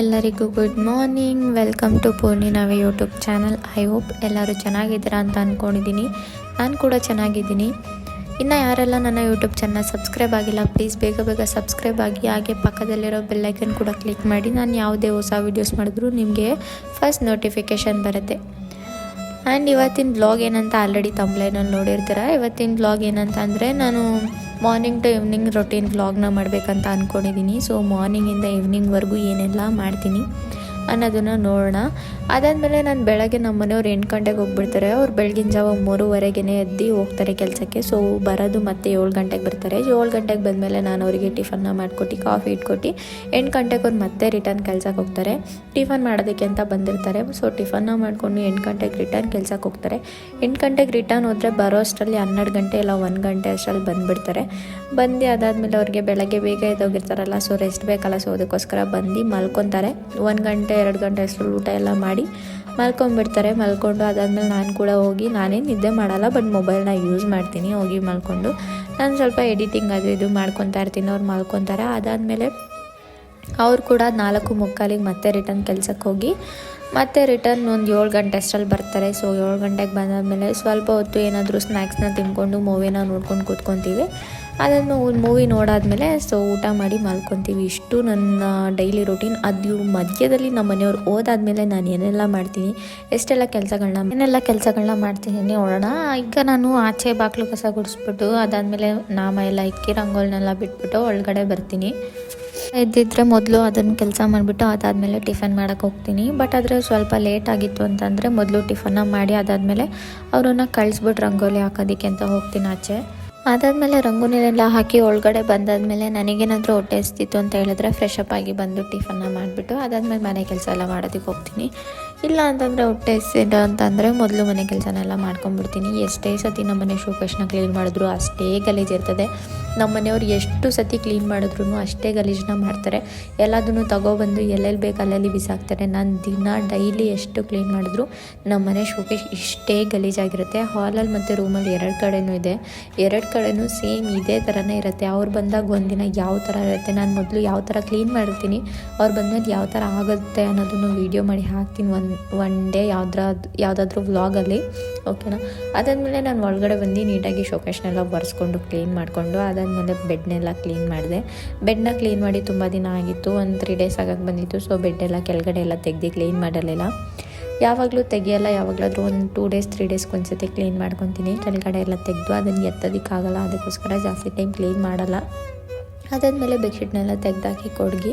ಎಲ್ಲರಿಗೂ good morning. Welcome to ಪೂರ್ಣಿನಾವೆ YouTube channel. I hope ಎಲ್ಲರೂ ಚೆನ್ನಾಗಿದ್ದೀರಾ ಅಂತ ಅಂದ್ಕೊಂಡಿದ್ದೀನಿ ನಾನು ಕೂಡ ಚೆನ್ನಾಗಿದ್ದೀನಿ. ಇನ್ನು ಯಾರೆಲ್ಲ ನನ್ನ ಯೂಟ್ಯೂಬ್ ಚಾನಲ್ ಸಬ್ಸ್ಕ್ರೈಬ್ ಆಗಿಲ್ಲ ಪ್ಲೀಸ್ ಬೇಗ ಬೇಗ ಸಬ್ಸ್ಕ್ರೈಬ್ ಆಗಿ, ಹಾಗೆ ಪಕ್ಕದಲ್ಲಿರೋ ಬೆಲ್ಲೈಕನ್ ಕೂಡ ಕ್ಲಿಕ್ ಮಾಡಿ. ನಾನು ಯಾವುದೇ ಹೊಸ ವೀಡಿಯೋಸ್ ಮಾಡಿದ್ರು ನಿಮಗೆ ಫಸ್ಟ್ ನೋಟಿಫಿಕೇಷನ್ ಬರುತ್ತೆ. ಆ್ಯಂಡ್ ಇವತ್ತಿನ ಬ್ಲಾಗ್ ಏನಂತ ಆಲ್ರೆಡಿ ತಂಬ್ಲೈನಲ್ಲಿ ನೋಡಿರ್ತೀರ? ಇವತ್ತಿನ ಬ್ಲಾಗ್ ಏನಂತ ಅಂದರೆ ನಾನು ಮಾರ್ನಿಂಗ್ ಟು ಈವ್ನಿಂಗ್ ರೊಟೀನ್ ವ್ಲಾಗ್ನ ಮಾಡಬೇಕಂತ ಅಂದ್ಕೊಂಡಿದ್ದೀನಿ ಸೊ ಮಾರ್ನಿಂಗಿಂದ ಈವ್ನಿಂಗ್ವರೆಗೂ ಏನೆಲ್ಲ ಮಾಡ್ತೀನಿ ಅನ್ನೋದನ್ನು ನೋಡೋಣ. ಅದಾದಮೇಲೆ ನಾನು ಬೆಳಗ್ಗೆ ನಮ್ಮ ಮನೆಯವ್ರು ಎಂಟು ಗಂಟೆಗೆ ಹೋಗ್ಬಿಡ್ತಾರೆ. ಅವ್ರು ಬೆಳಗಿನ ಜಾವ ಮೂರುವರೆಗೆ ಎದ್ದು ಹೋಗ್ತಾರೆ ಕೆಲಸಕ್ಕೆ. ಸೊ ಬರೋದು ಮತ್ತೆ ಏಳು ಗಂಟೆಗೆ ಬರ್ತಾರೆ. ಏಳು ಗಂಟೆಗೆ ಬಂದಮೇಲೆ ನಾನು ಅವರಿಗೆ ಟಿಫನ್ನ ಮಾಡಿಕೊಟ್ಟು, ಕಾಫಿ ಇಟ್ಕೊಟ್ಟು, ಎಂಟು ಗಂಟೆಗೆ ಅವ್ರು ಮತ್ತೆ ರಿಟರ್ನ್ ಕೆಲ್ಸಕ್ಕೆ ಹೋಗ್ತಾರೆ. ಟಿಫನ್ ಮಾಡೋದಕ್ಕೆ ಅಂತ ಬಂದಿರ್ತಾರೆ. ಸೊ ಟಿಫನ್ನ ಮಾಡ್ಕೊಂಡು ಎಂಟು ಗಂಟೆಗೆ ರಿಟರ್ನ್ ಕೆಲ್ಸಕ್ಕೆ ಹೋಗ್ತಾರೆ. ಎಂಟು ಗಂಟೆಗೆ ರಿಟರ್ನ್ ಹೋದರೆ ಬರೋ ಅಷ್ಟರಲ್ಲಿ ಹನ್ನೆರಡು ಗಂಟೆ ಇಲ್ಲ ಒಂದು ಗಂಟೆ ಅಷ್ಟರಲ್ಲಿ ಬಂದುಬಿಡ್ತಾರೆ. ಬಂದು ಅದಾದಮೇಲೆ ಅವ್ರಿಗೆ ಬೆಳಗ್ಗೆ ಬೇಗ ಎದ್ದೋಗಿರ್ತಾರಲ್ಲ ಸೊ ರೆಸ್ಟ್ ಬೇಕಲ್ಲ. ಸೊ ಅದಕ್ಕೋಸ್ಕರ ಬಂದು ಮಲ್ಕೊತಾರೆ. ಒಂದು ಗಂಟೆ, ಎರಡು ಗಂಟೆ ಅಷ್ಟರಲ್ಲಿ ಊಟ ಎಲ್ಲ ಮಾಡಿ ಮಲ್ಕೊಂಡ್ಬಿಡ್ತಾರೆ. ಮಲ್ಕೊಂಡು ಅದಾದಮೇಲೆ ನಾನು ಕೂಡ ಹೋಗಿ ನಾನೇ ನಿದ್ದೆ ಮಾಡಲ್ಲ ಬಟ್ ಮೊಬೈಲ್ನ ಯೂಸ್ ಮಾಡ್ತೀನಿ. ಹೋಗಿ ಮಲ್ಕೊಂಡು ನಾನು ಸ್ವಲ್ಪ ಎಡಿಟಿಂಗ್ ಅದು ಇದು ಮಾಡ್ಕೊತಾ ಇರ್ತೀನಿ. ಅವ್ರು ಮಲ್ಕೊತಾರೆ. ಅದಾದಮೇಲೆ ಅವ್ರು ಕೂಡ ನಾಲ್ಕು ಮುಕ್ಕಾಲಿಗೆ ಮತ್ತೆ ರಿಟರ್ನ್ ಕೆಲಸಕ್ಕೆ ಹೋಗಿ ಮತ್ತೆ ರಿಟರ್ನ್ ಒಂದು ಏಳು ಗಂಟೆ ಅಷ್ಟರಲ್ಲಿ ಬರ್ತಾರೆ. ಸೊ ಏಳು ಗಂಟೆಗೆ ಬಂದಾದಮೇಲೆ ಸ್ವಲ್ಪ ಹೊತ್ತು ಏನಾದರೂ ಸ್ನ್ಯಾಕ್ಸ್ನ ತಿನ್ಕೊಂಡು ಮೂವಿನ ನೋಡ್ಕೊಂಡು ಕೂತ್ಕೊತೀವಿ. ಅದನ್ನು ಮೂವಿ ನೋಡಾದಮೇಲೆ ಸೊ ಊಟ ಮಾಡಿ ಮಲ್ಕೊತೀವಿ. ಇಷ್ಟು ನನ್ನ ಡೈಲಿ ರೊಟೀನ್ ಅದು ಮಧ್ಯದಲ್ಲಿ ನಮ್ಮ ಮನೆಯವ್ರು ಓದಾದ್ಮೇಲೆ ನಾನು ಏನೆಲ್ಲ ಮಾಡ್ತೀನಿ, ಎಷ್ಟೆಲ್ಲ ಕೆಲಸಗಳನ್ನ ಏನೆಲ್ಲ ಕೆಲಸಗಳನ್ನ ಮಾಡ್ತೀನಿ ನೋಡೋಣ. ಈಗ ನಾನು ಆಚೆ ಬಾಕ್ಲು ಕಸ ಗುಡಿಸ್ಬಿಟ್ಟು ಅದಾದಮೇಲೆ ನಾಮ ಎಲ್ಲ ಇಕ್ಕಿ ರಂಗೋಲ್ನೆಲ್ಲ ಬಿಟ್ಬಿಟ್ಟು ಒಳಗಡೆ ಬರ್ತೀನಿ. ಇದ್ದಿದ್ರೆ ಮೊದಲು ಅದನ್ನು ಕೆಲಸ ಮಾಡಿಬಿಟ್ಟು ಅದಾದಮೇಲೆ ಟಿಫನ್ ಮಾಡೋಕೆ ಹೋಗ್ತೀನಿ. ಬಟ್ ಆದರೆ ಸ್ವಲ್ಪ ಲೇಟ್ ಆಗಿತ್ತು ಅಂತಂದರೆ ಮೊದಲು ಟಿಫನ್ನ ಮಾಡಿ ಅದಾದಮೇಲೆ ಅವರನ್ನು ಕಳಿಸ್ಬಿಟ್ಟು ರಂಗೋಲಿ ಹಾಕೋದಕ್ಕೆ ಅಂತ ಹೋಗ್ತೀನಿ ಆಚೆ. ಅದಾದಮೇಲೆ ರಂಗೋಲಿನೆಲ್ಲ ಹಾಕಿ ಒಳಗಡೆ ಬಂದಾದಮೇಲೆ ನನಗೇನಾದರೂ ಹೊಟ್ಟೆ ಹಸ್ತಿತ್ತು ಅಂತ ಹೇಳಿದ್ರೆ ಫ್ರೆಶ್ ಅಪ್ ಆಗಿ ಬಂದು ಟಿಫನ್ನ ಮಾಡಿಬಿಟ್ಟು ಅದಾದಮೇಲೆ ಮನೆ ಕೆಲಸ ಎಲ್ಲ ಮಾಡೋದಕ್ಕೆ ಹೋಗ್ತೀನಿ. ಇಲ್ಲ ಅಂತಂದರೆ ಹೊಟ್ಟೆ ಹಸಿದ ಅಂತಂದರೆ ಮೊದಲು ಮನೆ ಕೆಲಸನೆಲ್ಲ ಮಾಡ್ಕೊಂಡ್ಬಿಡ್ತೀನಿ. ಎಷ್ಟೇ ಸತಿ ನಮ್ಮ ಮನೆ ಶೋಕೇಶ್ನ ಕ್ಲೀನ್ ಮಾಡಿದ್ರು ಅಷ್ಟೇ ಗಲೀಜು ಇರ್ತದೆ. ನಮ್ಮ ಮನೆಯವ್ರು ಎಷ್ಟು ಸತಿ ಕ್ಲೀನ್ ಮಾಡಿದ್ರು ಅಷ್ಟೇ ಗಲೀಜನ್ನ ಮಾಡ್ತಾರೆ. ಎಲ್ಲದನ್ನು ತಗೊಬಂದು ಎಲ್ಲೆಲ್ಲಿ ಬೇಕು ಅಲ್ಲಲ್ಲಿ ಬಿಸಾಕ್ತಾರೆ. ನಾನು ದಿನ ಡೈಲಿ ಎಷ್ಟು ಕ್ಲೀನ್ ಮಾಡಿದ್ರು ನಮ್ಮ ಮನೆ ಶೋಕೇಶ್ ಇಷ್ಟೇ ಗಲೀಜಾಗಿರುತ್ತೆ. ಹಾಲಲ್ಲಿ ಮತ್ತು ರೂಮಲ್ಲಿ ಎರಡು ಕಡೆನೂ ಇದೆ. ಎರಡು ಕಡೆಯೂ ಸೇಮ್ ಇದೇ ಥರನೇ ಇರುತ್ತೆ. ಅವ್ರು ಬಂದಾಗ ಒಂದಿನ ಯಾವ ಥರ ಇರುತ್ತೆ. ನಾನು ಮೊದಲು ಯಾವ ಥರ ಕ್ಲೀನ್ ಮಾಡಿರ್ತೀನಿ, ಅವ್ರು ಬಂದಮೇಲೆ ಯಾವ ಥರ ಆಗುತ್ತೆ ಅನ್ನೋದನ್ನು ವೀಡಿಯೋ ಮಾಡಿ ಹಾಕ್ತೀನಿ ಒನ್ ಒನ್ ಡೇ ಯಾವ್ದ್ರ, ಯಾವುದಾದ್ರೂ ವ್ಲಾಗಲ್ಲಿ. ಓಕೆನಾ? ಅದಾದಮೇಲೆ ನಾನು ಒಳಗಡೆ ಬಂದು ನೀಟಾಗಿ ಶೋಕೇಶ್ನೆಲ್ಲ ಒರೆಸ್ಕೊಂಡು, ಕ್ಲೀನ್ ಮಾಡಿಕೊಂಡು ಅದಾದಮೇಲೆ ಬೆಡ್ನೆಲ್ಲ ಕ್ಲೀನ್ ಮಾಡಿದೆ. ಬೆಡ್ನ ಕ್ಲೀನ್ ಮಾಡಿ ತುಂಬ ದಿನ ಆಗಿತ್ತು. ಒಂದು ತ್ರೀ ಡೇಸ್ ಆಗಕ್ಕೆ ಬಂದಿತ್ತು. ಸೊ ಬೆಡ್ಡೆಲ್ಲ ಕೆಳಗಡೆ ಎಲ್ಲ ತೆಗೆದು ಕ್ಲೀನ್ ಮಾಡಲಿಲ್ಲ. ಯಾವಾಗಲೂ ತೆಗಿಯಲ್ಲ. ಯಾವಾಗಲಾದರೂ ಒಂದು ಟೂ ಡೇಸ್ ತ್ರೀ ಡೇಸ್ಗೆ ಒಂದ್ಸತಿ ಕ್ಲೀನ್ ಮಾಡ್ಕೊತೀನಿ. ಕೆಳಗಡೆ ಎಲ್ಲ ತೆಗೆದು ಅದನ್ನು ಎತ್ತೋದಕ್ಕಾಗಲ್ಲ. ಅದಕ್ಕೋಸ್ಕರ ಜಾಸ್ತಿ ಟೈಮ್ ಕ್ಲೀನ್ ಮಾಡಲ್ಲ. ಅದಾದಮೇಲೆ ಬೆಡ್ಶೀಟ್ನೆಲ್ಲ ತೆಗೆದಾಕಿ ಕೊಡಗಿ.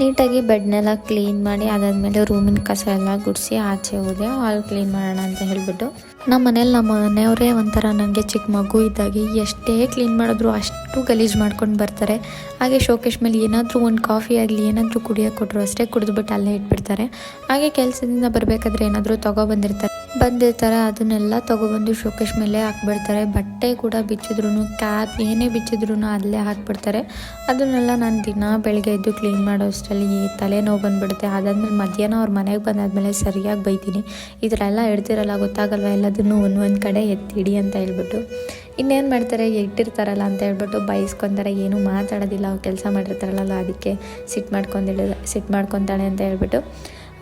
ನೀಟಾಗಿ ಬೆಡ್ನೆಲ್ಲ ಕ್ಲೀನ್ ಮಾಡಿ ಅದಾದಮೇಲೆ ರೂಮಿನ ಕಸ ಎಲ್ಲ ಗುಡಿಸಿ ಆಚೆ ಹೋದೆ. ಹಾಲ್ ಕ್ಲೀನ್ ಮಾಡೋಣ ಅಂತ ಹೇಳಿಬಿಟ್ಟು. ನಮ್ಮ ಮನೇಲಿ ನಮ್ಮ ಮನೆಯವರೇ ಒಂಥರ ನನಗೆ ಚಿಕ್ಕ ಮಗು ಇದ್ದಾಗಿ, ಎಷ್ಟೇ ಕ್ಲೀನ್ ಮಾಡಿದ್ರು ಅಷ್ಟು ಗಲೀಜು ಮಾಡ್ಕೊಂಡು ಬರ್ತಾರೆ. ಹಾಗೆ ಶೋಕೇಶ್ ಮೇಲೆ ಏನಾದರೂ ಒಂದು ಕಾಫಿ ಆಗಲಿ, ಏನಾದರೂ ಕುಡಿಯೋಕೆ ಕೊಟ್ಟರು ಅಷ್ಟೇ ಕುಡಿದ್ಬಿಟ್ಟು ಅಲ್ಲೇ ಇಟ್ಬಿಡ್ತಾರೆ. ಹಾಗೆ ಕೆಲಸದಿಂದ ಬರಬೇಕಾದ್ರೆ ಏನಾದರೂ ತೊಗೊಬಂದಿರ್ತಾರೆ ಬಂದಿರ್ತಾರೆ ಅದನ್ನೆಲ್ಲ ತೊಗೊಬಂದು ಶೋಕೇಶ್ ಮೇಲೆ ಹಾಕ್ಬಿಡ್ತಾರೆ. ಬಟ್ಟೆ ಕೂಡ ಬಿಚ್ಚಿದ್ರು ಕ್ಯಾಪ್ ಏನೇ ಬಿಚ್ಚಿದ್ರು ಅಲ್ಲೇ ಹಾಕ್ಬಿಡ್ತಾರೆ. ಅದನ್ನೆಲ್ಲ ನಾನು ದಿನ ಬೆಳಗ್ಗೆ ಎದ್ದು ಕ್ಲೀನ್ ಮಾಡೋ ಅಷ್ಟರಲ್ಲಿ ತಲೆನೋವು ಬಂದುಬಿಡುತ್ತೆ. ಅದಾದ್ಮೇಲೆ ಮಧ್ಯಾಹ್ನ ಅವ್ರ ಮನೆಗೆ ಬಂದಾದಮೇಲೆ ಸರಿಯಾಗಿ ಬೈತೀನಿ. ಈ ಥರ ಎಲ್ಲ ಇಡ್ತಿರಲ್ಲ ಗೊತ್ತಾಗಲ್ವ? ಎಲ್ಲದನ್ನು ಒಂದೊಂದು ಒಂದು ಕಡೆ ಎತ್ತಿಡಿ ಅಂತ ಹೇಳ್ಬಿಟ್ಟು. ಇನ್ನೇನು ಮಾಡ್ತಾರೆ? ಇಟ್ಟಿರ್ತಾರಲ್ಲ ಅಂತ ಹೇಳ್ಬಿಟ್ಟು ಬೈಸ್ಕೊತಾರೆ. ಏನೂ ಮಾತಾಡೋದಿಲ್ಲ. ಅವ್ರು ಕೆಲಸ ಮಾಡಿರ್ತಾರಲ್ಲ ಅದಕ್ಕೆ ಸಿಟ್ಟು ಮಾಡ್ಕೊಂಡಿಲ್ಲ ಸಿಟ್ಟು ಮಾಡ್ಕೊತಾಳೆ ಅಂತ ಹೇಳ್ಬಿಟ್ಟು.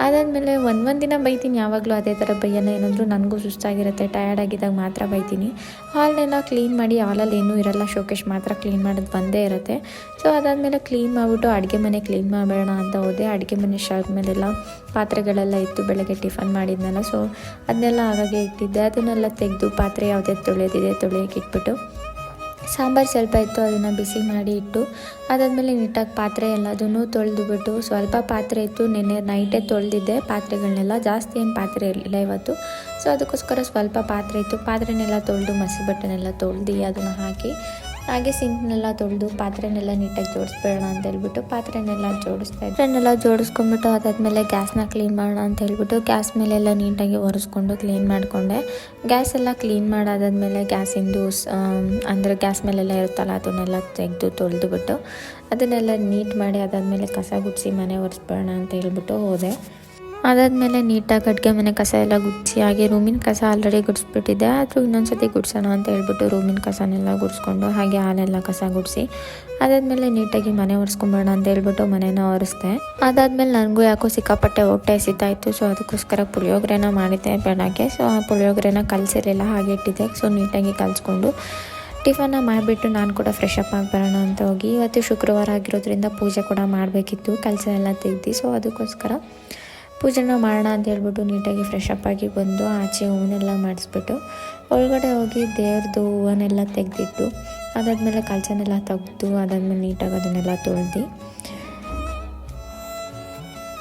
ಅದಾದಮೇಲೆ ಒಂದು ಒಂದು ದಿನ ಬೈತೀನಿ, ಯಾವಾಗಲೂ ಅದೇ ಥರ ಬೈಯಲ್ಲ, ಏನಾದರೂ ನನಗೂ ಸುಸ್ತಾಗಿರುತ್ತೆ ಟಯರ್ಡ್ ಆಗಿದ್ದಾಗ ಮಾತ್ರ ಬೈತೀನಿ. ಹಾಲ್ನೆಲ್ಲ ಕ್ಲೀನ್ ಮಾಡಿ, ಹಾಲಲ್ಲಿ ಏನೂ ಇರಲ್ಲ ಶೋಕೇಶ್ ಮಾತ್ರ ಕ್ಲೀನ್ ಮಾಡೋದು ಬಂದೇ ಇರುತ್ತೆ. ಸೊ ಅದಾದಮೇಲೆ ಕ್ಲೀನ್ ಮಾಡಿಬಿಟ್ಟು ಅಡುಗೆ ಮನೆ ಕ್ಲೀನ್ ಮಾಡಬೇಡ ಅಂತ ಹೋದೆ. ಅಡುಗೆ ಮನೆ ಶಾರ್ಟ್ ಮೇಲೆಲ್ಲ ಪಾತ್ರೆಗಳೆಲ್ಲ ಇತ್ತು, ಬೆಳಗ್ಗೆ ಟಿಫನ್ ಮಾಡಿದ್ನಲ್ಲ ಸೊ ಅದನ್ನೆಲ್ಲ ಆಗಾಗೆ ಇಟ್ಟಿದ್ದೆ. ಅದನ್ನೆಲ್ಲ ತೆಗೆದು ಪಾತ್ರೆ ಯಾವುದೇ ತೊಳೆಯೋದಿದೆ ತೊಳೆಯೋಕೆ ಇಟ್ಬಿಟ್ಟು. ಸಾಂಬಾರು ಸ್ವಲ್ಪ ಇತ್ತು, ಅದನ್ನು ಬಿಸಿ ಮಾಡಿ ಇಟ್ಟು, ಅದಾದಮೇಲೆ ನೀಟಾಗಿ ಪಾತ್ರೆ ಎಲ್ಲದನ್ನು ತೊಳೆದುಬಿಟ್ಟು, ಸ್ವಲ್ಪ ಪಾತ್ರೆ ಇತ್ತು, ನಿನ್ನೆ ನೈಟೇ ತೊಳೆದಿದ್ದೆ ಪಾತ್ರೆಗಳನ್ನೆಲ್ಲ ಜಾಸ್ತಿ ಏನು ಪಾತ್ರೆ ಇರಲಿಲ್ಲ ಇವತ್ತು. ಸೊ ಅದಕ್ಕೋಸ್ಕರ ಸ್ವಲ್ಪ ಪಾತ್ರೆ ಇತ್ತು, ಪಾತ್ರೆನೆಲ್ಲ ತೊಳೆದು, ಮಸಿ ಬಟ್ಟೆನೆಲ್ಲ ತೊಳೆದು, ಅದನ್ನು ಹಾಕಿ ಹಾಗೆ ಸಿಂಕ್ನೆಲ್ಲ ತೊಳೆದು ಪಾತ್ರೆನೆಲ್ಲ ನೀಟಾಗಿ ಜೋಡಿಸ್ಬಿಡೋಣ ಅಂತ ಹೇಳ್ಬಿಟ್ಟು ಪಾತ್ರೆನೆಲ್ಲ ಜೋಡಿಸ್ತಾ ಪಾತ್ರೆನೆಲ್ಲ ಜೋಡಿಸ್ಕೊಂಡ್ಬಿಟ್ಟು ಅದಾದಮೇಲೆ ಗ್ಯಾಸ್ನ ಕ್ಲೀನ್ ಮಾಡೋಣ ಅಂತ ಹೇಳ್ಬಿಟ್ಟು ಗ್ಯಾಸ್ ಮೇಲೆಲ್ಲ ನೀಟಾಗಿ ಒರೆಸ್ಕೊಂಡು ಕ್ಲೀನ್ ಮಾಡಿಕೊಂಡೆ. ಗ್ಯಾಸ್ ಎಲ್ಲ ಕ್ಲೀನ್ ಮಾಡಾದಾದ್ಮೇಲೆ ಗ್ಯಾಸಿಂದು ಅಂದರೆ ಗ್ಯಾಸ್ ಮೇಲೆಲ್ಲ ಇರುತ್ತಲ್ಲ ಅದನ್ನೆಲ್ಲ ತೆಗೆದು ತೊಳೆದುಬಿಟ್ಟು ಅದನ್ನೆಲ್ಲ ನೀಟ್ ಮಾಡಿ ಅದಾದಮೇಲೆ ಕಸ ಗುಡಿಸಿ ಮನೆ ಒರೆಸ್ಬಿಡೋಣ ಅಂತ ಹೇಳ್ಬಿಟ್ಟು ಹೋದೆ. ಅದಾದಮೇಲೆ ನೀಟಾಗಿ ಅಡುಗೆ ಮನೆ ಕಸ ಎಲ್ಲ ಗುಡಿಸಿ, ಹಾಗೆ ರೂಮಿನ ಕಸ ಆಲ್ರೆಡಿ ಗುಡಿಸ್ಬಿಟ್ಟಿದ್ದೆ. ಆದರೂ ಇನ್ನೊಂದ್ಸತಿ ಗುಡ್ಸೋಣ ಅಂತ ಹೇಳ್ಬಿಟ್ಟು ರೂಮಿನ ಕಸನೆಲ್ಲ ಗುಡಿಸ್ಕೊಂಡು, ಹಾಗೆ ಹಾಲೆಲ್ಲ ಕಸ ಗುಡಿಸಿ, ಅದಾದಮೇಲೆ ನೀಟಾಗಿ ಮನೆ ಒರೆಸ್ಕೊಂಬೇಡ ಅಂತ ಹೇಳ್ಬಿಟ್ಟು ಮನೇನ ಒರೆಸ್ದೆ. ಅದಾದಮೇಲೆ ನನಗೂ ಯಾಕೋ ಸಿಕ್ಕಾಪಟ್ಟೆ ಹೊಟ್ಟೆ ಹಸಿತಾಯಿತ್ತು ಸೊ ಅದಕ್ಕೋಸ್ಕರ ಪುಳಿಯೋಗರೆನ ಮಾಡಿದ್ದೆ ಬೆಳಗ್ಗೆ. ಸೊ ಆ ಪುಳಿಯೋಗರೆನ ಕಲಸಿರಲಿಲ್ಲ, ಹಾಗೆ ಇಟ್ಟಿದ್ದೆ. ಸೊ ನೀಟಾಗಿ ಕಲಿಸ್ಕೊಂಡು ಟಿಫನ್ನ ಮಾಡಿಬಿಟ್ಟು ನಾನು ಕೂಡ ಫ್ರೆಶ್ ಅಪ್ ಆಗಿ ಬರೋಣ ಅಂತ ಹೋಗಿ, ಇವತ್ತು ಶುಕ್ರವಾರ ಆಗಿರೋದ್ರಿಂದ ಪೂಜೆ ಕೂಡ ಮಾಡಬೇಕಿತ್ತು, ಕೆಲಸ ಎಲ್ಲ ತೆಗ್ದು. ಸೊ ಅದಕ್ಕೋಸ್ಕರ ಪೂಜೆನ ಮಾಡೋಣ ಅಂತ ಹೇಳ್ಬಿಟ್ಟು ನೀಟಾಗಿ ಫ್ರೆಶ್ ಅಪ್ ಆಗಿ ಬಂದು ಆಚೆ ಹೂವನ್ನೆಲ್ಲ ಮಾಡಿಸ್ಬಿಟ್ಟು ಒಳಗಡೆ ಹೋಗಿ ದೇವ್ರದ್ದು ಹೂವನ್ನೆಲ್ಲ ತೆಗೆದಿಟ್ಟು ಅದಾದಮೇಲೆ ಕಲ್ಚನೆಲ್ಲ ತೆಗೆದು ಅದಾದಮೇಲೆ ನೀಟಾಗಿ ಅದನ್ನೆಲ್ಲ ತೊಳೆದು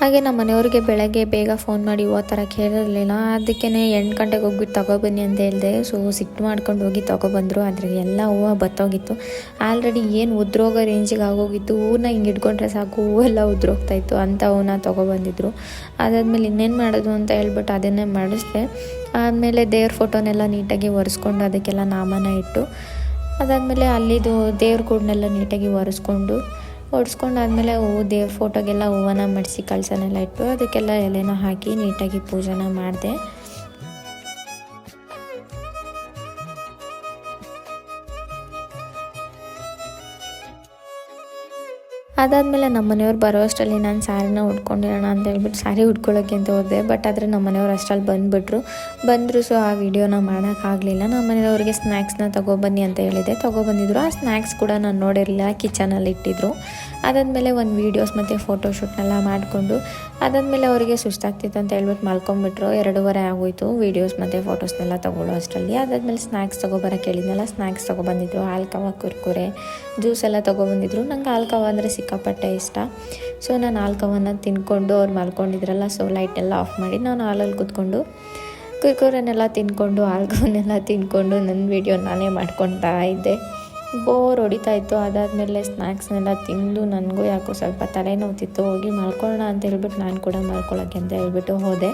ಹಾಗೆ ನಮ್ಮ ಮನೆಯವ್ರಿಗೆ ಬೆಳಗ್ಗೆ ಬೇಗ ಫೋನ್ ಮಾಡಿ ಓ ಥರ ಕೇಳಿರಲಿಲ್ಲ. ಅದಕ್ಕೇ ಎಂಟು ಗಂಟೆಗೆ ಹೋಗ್ಬಿಟ್ಟು ತೊಗೊಬನ್ನಿ ಅಂತ ಹೇಳಿದೆ. ಸೊ ಸಿಟ್ಟು ಮಾಡ್ಕೊಂಡು ಹೋಗಿ ತೊಗೊಬಂದರು ಆದರೆ ಎಲ್ಲ ಹೂವು ಬತ್ತೋಗಿತ್ತು. ಆಲ್ರೆಡಿ ಏನು ಉದ್ರೋಗೋ ರೇಂಜಿಗೆ ಆಗೋಗಿತ್ತು. ಹೂವನ್ನ ಹಿಂಗೆ ಇಟ್ಕೊಂಡ್ರೆ ಸಾಕು. ಹೂವೆಲ್ಲ ಉದ್ರೋಗ್ತಾಯಿತ್ತು ಅಂಥ ಹೂವನ್ನ ತೊಗೊಬಂದಿದ್ರು ಅದಾದಮೇಲೆ ಇನ್ನೇನು ಮಾಡೋದು ಅಂತ ಹೇಳ್ಬಿಟ್ಟು ಅದನ್ನೇ ಮಾಡಿಸ್ದೆ. ಆದಮೇಲೆ ದೇವ್ರ ಫೋಟೋನೆಲ್ಲ ನೀಟಾಗಿ ಒರೆಸ್ಕೊಂಡು ಅದಕ್ಕೆಲ್ಲ ನಾಮನ ಇಟ್ಟು, ಅದಾದಮೇಲೆ ಅಲ್ಲಿದು ದೇವ್ರ ಕೂಡನೆಲ್ಲ ನೀಟಾಗಿ ಒರೆಸ್ಕೊಂಡು ಹೊಡ್ಸ್ಕೊಂಡಾದ್ಮೇಲೆ ಹೂವು ದೇವ್ರ ಫೋಟೋಗೆಲ್ಲ ಹೂವನ್ನ ಮಡಿಸಿ ಕಳಸನೆಲ್ಲ ಇಟ್ಟು ಅದಕ್ಕೆಲ್ಲ ಎಲೆನ ಹಾಕಿ ನೀಟಾಗಿ ಪೂಜೆನ ಮಾಡಿದೆ. ಅದಾದಮೇಲೆ ನಮ್ಮ ಮನೆಯವ್ರು ಬರೋ ಅಷ್ಟರಲ್ಲಿ ನಾನು ಸ್ಯಾರಿನ ಉಟ್ಕೊಂಡಿರೋಣ ಅಂತ ಹೇಳ್ಬಿಟ್ಟು ಸ್ಯಾರಿ ಉಟ್ಕೊಳ್ಳೋಕೆ ಅಂತ ಹೋದೆ. ಬಟ್ ಆದರೆ ನಮ್ಮ ಮನೆಯವ್ರು ಅಷ್ಟರಲ್ಲಿ ಬಂದುಬಿಟ್ರು. ಬಂದರು ಸೊ ಆ ವಿಡಿಯೋನ ಮಾಡೋಕ್ಕಾಗಲಿಲ್ಲ. ನಮ್ಮ ಮನೆಯವ್ರಿಗೆ ಸ್ನ್ಯಾಕ್ಸ್ನ ತೊಗೊಬನ್ನಿ ಅಂತ ಹೇಳಿದೆ. ತೊಗೊಬಂದಿದ್ರು ಆ ಸ್ನ್ಯಾಕ್ಸ್ ಕೂಡ ನಾನು ನೋಡಿರಲಿಲ್ಲ. ಕಿಚನಲ್ಲಿ ಇಟ್ಟಿದ್ರು. ಅದಾದಮೇಲೆ ಒಂದು ವೀಡಿಯೋಸ್ ಮತ್ತು ಫೋಟೋಶೂಟ್ನೆಲ್ಲ ಮಾಡಿಕೊಂಡು, ಅದಾದಮೇಲೆ ಅವರಿಗೆ ಸುಸ್ತಾಗ್ತಿತ್ತು ಅಂತ ಹೇಳ್ಬಿಟ್ಟು ಮಲ್ಕೊಂಬಿಟ್ರು. ಎರಡೂವರೆ ಆಗೋಯ್ತು ವೀಡಿಯೋಸ್ ಮತ್ತು ಫೋಟೋಸ್ನೆಲ್ಲ ತೊಗೊಳ್ಳೋ ಅಷ್ಟರಲ್ಲಿ. ಅದಾದಮೇಲೆ ಸ್ನ್ಯಾಕ್ಸ್ ತೊಗೊಬರೋಕೆ ಕೇಳಿದ್ನೆಲ್ಲ ಸ್ನ್ಯಾಕ್ಸ್ ತೊಗೊಬಂದಿದ್ರು. ಆಲ್ಕವ ಕುರ್ಕುರೆ ಜ್ಯೂಸ್ ಎಲ್ಲ ತೊಗೊಬಂದಿದ್ರು. ನಂಗೆ ಆಲ್ಕವ ಅಂದರೆ ಸಿಕ್ಕಾಪಟ್ಟೆ ಇಷ್ಟ. ಸೊ ನಾನು ಆಲ್ಕವನ್ನ ತಿನ್ಕೊಂಡು ಅವ್ರು ಮಲ್ಕೊಂಡಿದ್ರಲ್ಲ ಸೊ ಎಲ್ಲ ಆಫ್ ಮಾಡಿ ನಾನು ಹಾಲಲ್ಲಿ ಕೂತ್ಕೊಂಡು, ಕುರ್ಕುರೆನೆಲ್ಲ ತಿನ್ಕೊಂಡು ಆಲ್ಕವನ್ನೆಲ್ಲ ತಿನ್ಕೊಂಡು ನನ್ನ ವೀಡಿಯೋ ನಾನೇ ಮಾಡ್ಕೊತಾ ಇದ್ದೆ. ಬೋರ್ ಹೊಡಿತಾ ಇತ್ತು ಅದಾದಮೇಲೆ ಸ್ನ್ಯಾಕ್ಸ್ನೆಲ್ಲ ತಿಂದು ನನಗೂ ಯಾಕೋ ಸ್ವಲ್ಪ ತಲೆನೋವ್ತಿತ್ತು. ಹೋಗಿ ಮಲ್ಕೊಳ್ಳೋಣ ಅಂತ ಹೇಳ್ಬಿಟ್ಟು ನಾನು ಕೂಡ ಮಲ್ಕೊಳ್ಳೋಕ್ಕೆ ಅಂತ ಹೇಳ್ಬಿಟ್ಟು ಹೋದೆ.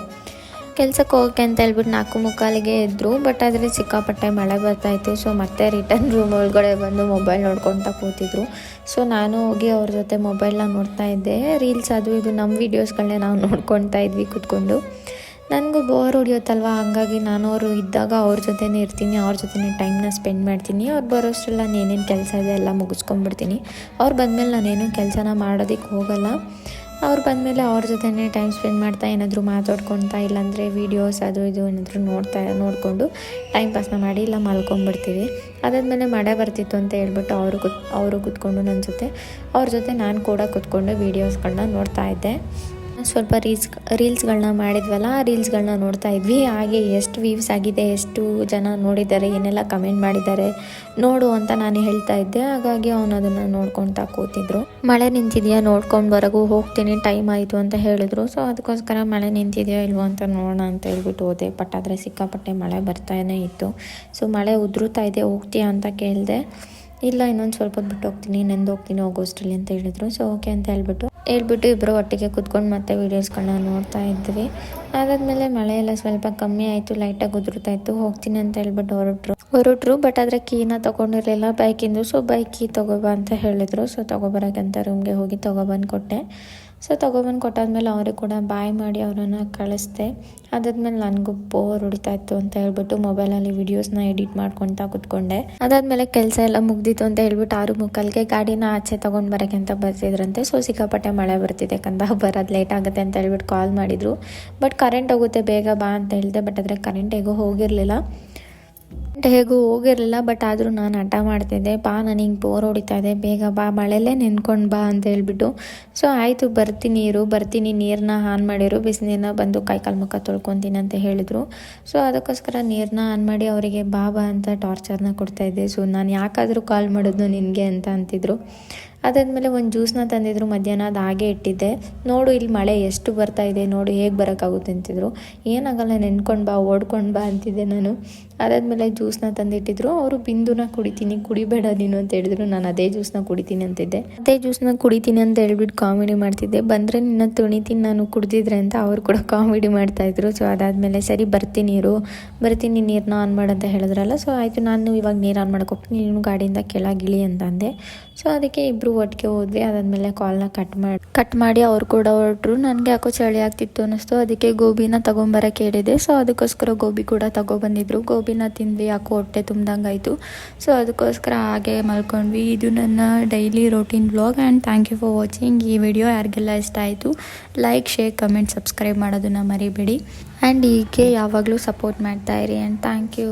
ಕೆಲ್ಸಕ್ಕೆ ಹೋಗಕ್ಕೆ ಅಂತ ಹೇಳ್ಬಿಟ್ಟು ನಾಲ್ಕು ಮುಕ್ಕಾಲಿಗೆ ಇದ್ದರು ಬಟ್ ಆದರೆ ಸಿಕ್ಕಾಪಟ್ಟೆ ಮಳೆ ಬರ್ತಾಯಿತ್ತು. ಸೊ ಮತ್ತೆ ರಿಟರ್ನ್ ರೂಮ್ ಒಳಗಡೆ ಬಂದು ಮೊಬೈಲ್ ನೋಡ್ಕೊತಾ ಕೂತಿದ್ರು. ಸೊ ನಾನು ಹೋಗಿ ಅವ್ರ ಜೊತೆ ಮೊಬೈಲ್ನ ನೋಡ್ತಾ ಇದ್ದೆ. ರೀಲ್ಸ್ ಅದು ಇದು ನಮ್ಮ ವೀಡಿಯೋಸ್ಗಳನ್ನೇ ನಾವು ನೋಡ್ಕೊತಾ ಇದ್ವಿ ಕೂತ್ಕೊಂಡು. ನನಗೂ ಬೋರ್ ಹೊಡಿಯುತ್ತಲ್ವ? ಹಾಗಾಗಿ ನಾನು ಅವರು ಇದ್ದಾಗ ಅವ್ರ ಜೊತೆನೇ ಇರ್ತೀನಿ, ಅವ್ರ ಜೊತೆನೇ ಟೈಮ್ನ ಸ್ಪೆಂಡ್ ಮಾಡ್ತೀನಿ. ಅವ್ರು ಬರೋಷ್ಟರಲ್ಲಿ ನಾನು ಏನೇನು ಕೆಲಸ ಇದೆ ಎಲ್ಲ ಮುಗಿಸ್ಕೊಂಡ್ಬಿಡ್ತೀನಿ. ಅವ್ರು ಬಂದಮೇಲೆ ನಾನೇನು ಕೆಲಸನ ಮಾಡೋದಕ್ಕೆ ಹೋಗಲ್ಲ. ಅವ್ರು ಬಂದಮೇಲೆ ಅವ್ರ ಜೊತೆನೇ ಟೈಮ್ ಸ್ಪೆಂಡ್ ಮಾಡ್ತಾ ಏನಾದರೂ ಮಾತಾಡ್ಕೊತಾ ಇಲ್ಲಾಂದರೆ ವೀಡಿಯೋಸ್ ಅದು ಇದು ಏನಾದರೂ ನೋಡ್ತಾ, ನೋಡಿಕೊಂಡು ಟೈಮ್ ಪಾಸ್ನ ಮಾಡಿ ಇಲ್ಲ ಮಲ್ಕೊಂಡ್ಬಿಡ್ತೀವಿ. ಅದಾದಮೇಲೆ ಮಳೆ ಬರ್ತಿತ್ತು ಅಂತ ಹೇಳ್ಬಿಟ್ಟು ಅವರು ಕುತ್, ಅವರು ಕೂತ್ಕೊಂಡು ನನ್ನ ಜೊತೆ, ಅವ್ರ ಜೊತೆ ನಾನು ಕೂಡ ಕೂತ್ಕೊಂಡು ವೀಡಿಯೋಸ್ಗಳನ್ನ ನೋಡ್ತಾ ಇದ್ದೆ. ಸ್ವಲ್ಪ ರೀಲ್ಸ್ ರೀಲ್ಸ್ಗಳನ್ನ ಮಾಡಿದ್ವಲ್ಲ, ಆ ರೀಲ್ಸ್ಗಳನ್ನ ನೋಡ್ತಾ ಇದ್ವಿ. ಹಾಗೆ ಎಷ್ಟು ವ್ಯೂವ್ಸ್ ಆಗಿದೆ, ಎಷ್ಟು ಜನ ನೋಡಿದ್ದಾರೆ, ಏನೆಲ್ಲ ಕಮೆಂಟ್ ಮಾಡಿದ್ದಾರೆ, ನೋಡು ಅಂತ ನಾನು ಹೇಳ್ತಾ ಇದ್ದೆ. ಹಾಗಾಗಿ ಅವನು ಅದನ್ನು ನೋಡ್ಕೊತಾ ಕೂತಿದ್ರು. ಮಳೆ ನಿಂತಿದೆಯಾ? ನೋಡ್ಕೊಂಡು ಬರಗು ಹೋಗ್ತೀನಿ ಟೈಮ್ ಆಯಿತು ಅಂತ ಹೇಳಿದ್ರು. ಸೊ ಅದಕ್ಕೋಸ್ಕರ ಮಳೆ ನಿಂತಿದೆಯಾ ಇಲ್ವೋ ಅಂತ ನೋಡೋಣ ಅಂತ ಹೇಳ್ಬಿಟ್ಟು ಹೋದೆ. ಬಟ್ ಆದರೆ ಸಿಕ್ಕಾಪಟ್ಟೆ ಮಳೆ ಬರ್ತಾನೇ ಇತ್ತು. ಸೊ ಮಳೆ ಉದುರುತ್ತಾ ಇದೆ, ಹೋಗ್ತೀಯಾ ಅಂತ ಕೇಳಿದೆ. ಇಲ್ಲ, ಇನ್ನೊಂದು ಸ್ವಲ್ಪ ಬಿಟ್ಟು ಹೋಗ್ತೀನಿ ನೆಂದು ಹೋಗ್ತೀನಿ ಹೋಗೋಷ್ಟರಲ್ಲಿ ಅಂತ ಹೇಳಿದ್ರು. ಸೊ ಓಕೆ ಅಂತ ಹೇಳ್ಬಿಟ್ಟು ಹೇಳ್ಬಿಟ್ಟು ಇಬ್ಬರು ಒಟ್ಟಿಗೆ ಕುತ್ಕೊಂಡು ಮತ್ತೆ ವೀಡಿಯೋಸ್ಗಳನ್ನ ನೋಡ್ತಾ ಇದ್ವಿ. ಅದಾದಮೇಲೆ ಮಳೆ ಎಲ್ಲ ಸ್ವಲ್ಪ ಕಮ್ಮಿ ಆಯಿತು ಲೈಟಾಗಿ ಉದುರ್ತಾ ಇತ್ತು. ಹೋಗ್ತೀನಿ ಅಂತ ಹೇಳ್ಬಿಟ್ಟು ಹೊರಟ್ರು. ಹೊರಟ್ರು ಬಟ್ ಆದರೆ ಕೀನ ತೊಗೊಂಡಿರಲಿಲ್ಲ. ಬೈಕಿಂದು ಸೊ ಬೈಕ್ ಕೀ ತೊಗೊಬಾ ಅಂತ ಹೇಳಿದ್ರು. ಸೊ ತೊಗೊಬರೋಕೆ ಅಂತ ರೂಮ್ಗೆ ಹೋಗಿ ತೊಗೊಬಂದು ಕೊಟ್ಟೆ ಸೊ ತೊಗೊಬಂದು ಕೊಟ್ಟಾದ್ಮೇಲೆ ಅವರೇ ಕೂಡ ಬಾಯ್ ಮಾಡಿ ಅವರನ್ನು ಕಳಿಸ್ದೆ. ಅದಾದ್ಮೇಲೆ ನನಗೂ ಬೋರ್ ಹೊಡಿತಾ ಇತ್ತು ಅಂತ ಹೇಳ್ಬಿಟ್ಟು ಮೊಬೈಲಲ್ಲಿ ವೀಡಿಯೋಸ್ನ ಎಡಿಟ್ ಮಾಡ್ಕೊತಾ ಕುತ್ಕೊಂಡೆ. ಅದಾದ್ಮೇಲೆ ಕೆಲಸ ಎಲ್ಲ ಮುಗ್ದಿತ್ತು ಅಂತ ಹೇಳ್ಬಿಟ್ಟು ಆರು ಮುಕ್ಕಲ್ಗೆ ಗಾಡಿನ ಆಚೆ ತೊಗೊಂಡು ಬರೋಕ್ಕೆ ಅಂತ ಬರ್ತಿದ್ರಂತೆ. ಸೊ ಸಿಕ್ಕಾಪಟ್ಟೆ ಮಳೆ ಬರ್ತಿದೆ, ಕಂದ ಬರೋದು ಲೇಟ್ ಆಗುತ್ತೆ ಅಂತ ಹೇಳ್ಬಿಟ್ಟು ಕಾಲ್ ಮಾಡಿದರು. ಬಟ್ ಕರೆಂಟ್ ಹೋಗುತ್ತೆ, ಬೇಗ ಬಾ ಅಂತ ಹೇಳಿದೆ. ಬಟ್ ಆದರೆ ಕರೆಂಟ್ ಹೇಗೋ ಹೋಗಿರಲಿಲ್ಲ. ಹೇಗೂ ಹೋಗಿರಲಿಲ್ಲ ಬಟ್ ಆದರೂ ನಾನು ಹಠ ಮಾಡ್ತಿದ್ದೆ. ಬಾ ನನಗೆ ಬೋರ್ ಹೊಡಿತಾ ಇದೆ, ಬೇಗ ಬಾ ಮಳೆಯಲ್ಲೇ ನೆನ್ಕೊಂಡು ಬಾ ಅಂತ ಹೇಳ್ಬಿಟ್ಟು. ಸೊ ಆಯಿತು, ಬರ್ತೀನಿ ಇರು, ಬರ್ತೀನಿ ನೀರನ್ನ ಆನ್ ಮಾಡಿರು ಬಿಸಿನೀರನ್ನ ಬಂದು ಕೈಕಾಲು ಮುಖ ತೊಳ್ಕೊತೀನಿ ಅಂತ ಹೇಳಿದರು. ಸೊ ಅದಕ್ಕೋಸ್ಕರ ನೀರನ್ನ ಆನ್ ಮಾಡಿ ಅವರಿಗೆ ಬಾ ಬಾ ಅಂತ ಟಾರ್ಚರ್ನ ಕೊಡ್ತಾಯಿದ್ದೆ ಸೊ ನಾನು ಯಾಕಾದರೂ ಕಾಲ್ ಮಾಡೋದು ನಿನಗೆ ಅಂತ ಅಂತಿದ್ರು. ಅದಾದಮೇಲೆ ಒಂದು ಜ್ಯೂಸ್ನ ತಂದಿದ್ರು, ಮಧ್ಯಾಹ್ನ ಅದು ಹಾಗೆ ಇಟ್ಟಿದ್ದೆ. ನೋಡು ಇಲ್ಲಿ ಮಳೆ ಎಷ್ಟು ಬರ್ತಾ ಇದೆ, ನೋಡು ಹೇಗೆ ಬರೋಕ್ಕಾಗುತ್ತೆ ಅಂತಿದ್ರು. ಏನಾಗಲ್ಲ, ನೆನ್ಕೊಂಡು ಬಾ, ಓಡ್ಕೊಂಡು ಬಾ ಅಂತಿದ್ದೆ ನಾನು. ಅದಾದಮೇಲೆ ಜ್ಯೂಸ್ನ ತಂದಿಟ್ಟಿದ್ರು. ಅವರು ಬಿಂದುನ ಕುಡಿತೀನಿ, ಕುಡಿಬೇಡ ನೀನು ಅಂತ ಹೇಳಿದ್ರು. ನಾನು ಅದೇ ಜ್ಯೂಸ್ನ ಕುಡಿತೀನಿ ಅಂತಿದ್ದೆ. ಅದೇ ಜ್ಯೂಸ್ನ ಕುಡಿತೀನಿ ಅಂತ ಹೇಳ್ಬಿಟ್ಟು ಕಾಮಿಡಿ ಮಾಡ್ತಿದ್ದೆ. ಬಂದರೆ ನಿನ್ನ ತುಣಿತೀನಿ, ನಾನು ಕುಡಿದಿದ್ರೆ ಅಂತ ಅವ್ರು ಕೂಡ ಕಾಮಿಡಿ ಮಾಡ್ತಾಯಿದ್ರು ಸೊ ಅದಾದಮೇಲೆ ಸರಿ, ಬರ್ತೀನಿ ಇರು. ಬರ್ತೀನಿ ನೀರನ್ನ ಆನ್ ಮಾಡಂತ ಹೇಳಿದ್ರಲ್ಲ. ಸೊ ಆಯಿತು, ನಾನು ಇವಾಗ ನೀರು ಆನ್ ಹೋಗ್ತೀನಿ. ನೀನು ಗಾಡಿಯಿಂದ ಕೆಳಗಿಳಿ ಅಂತ ಅಂದೆ. ಸೊ ಅದಕ್ಕೆ ಇಬ್ಬರು ಇಬ್ಬರು ಒಟ್ಟಿಗೆ ಹೋದ್ವಿ, ಅದಾದಮೇಲೆ ಕಾಲ್ನ ಕಟ್ ಮಾಡಿ ಕಟ್ ಮಾಡಿ ಅವ್ರು ಕೂಡ ಹೊರಟ್ರು. ನನಗೆ ಯಾಕೋ ಚಳಿ ಆಗ್ತಿತ್ತು ಅನ್ನಿಸ್ತು. ಅದಕ್ಕೆ ಗೋಬಿನ ತೊಗೊಂಬರಕ್ಕೆ ಹೇಳಿದೆ. ಸೊ ಅದಕ್ಕೋಸ್ಕರ ಗೋಬಿ ಕೂಡ ತಗೊಬಂದಿದ್ರು. ಗೋಬಿನ ತಿಂದ್ವಿ, ಯಾಕೋ ಹೊಟ್ಟೆ ತುಂಬ್ದಂಗಾಯಿತು. ಸೊ ಅದಕ್ಕೋಸ್ಕರ ಹಾಗೆ ಮಲ್ಕೊಂಡ್ವಿ. ಇದು ನನ್ನ daily routine blog and thank you for watching ಈ ವಿಡಿಯೋ ಯಾರಿಗೆಲ್ಲ ಇಷ್ಟ ಆಯಿತು ಲೈಕ್ ಶೇರ್ ಕಮೆಂಟ್ ಸಬ್ಸ್ಕ್ರೈಬ್ ಮಾಡೋದನ್ನ ಮರಿಬೇಡಿ. ಆ್ಯಂಡ್ ಹೀಗೆ ಯಾವಾಗಲೂ ಸಪೋರ್ಟ್ ಮಾಡ್ತಾಯಿರಿ ಆ್ಯಂಡ್ ಥ್ಯಾಂಕ್ ಯು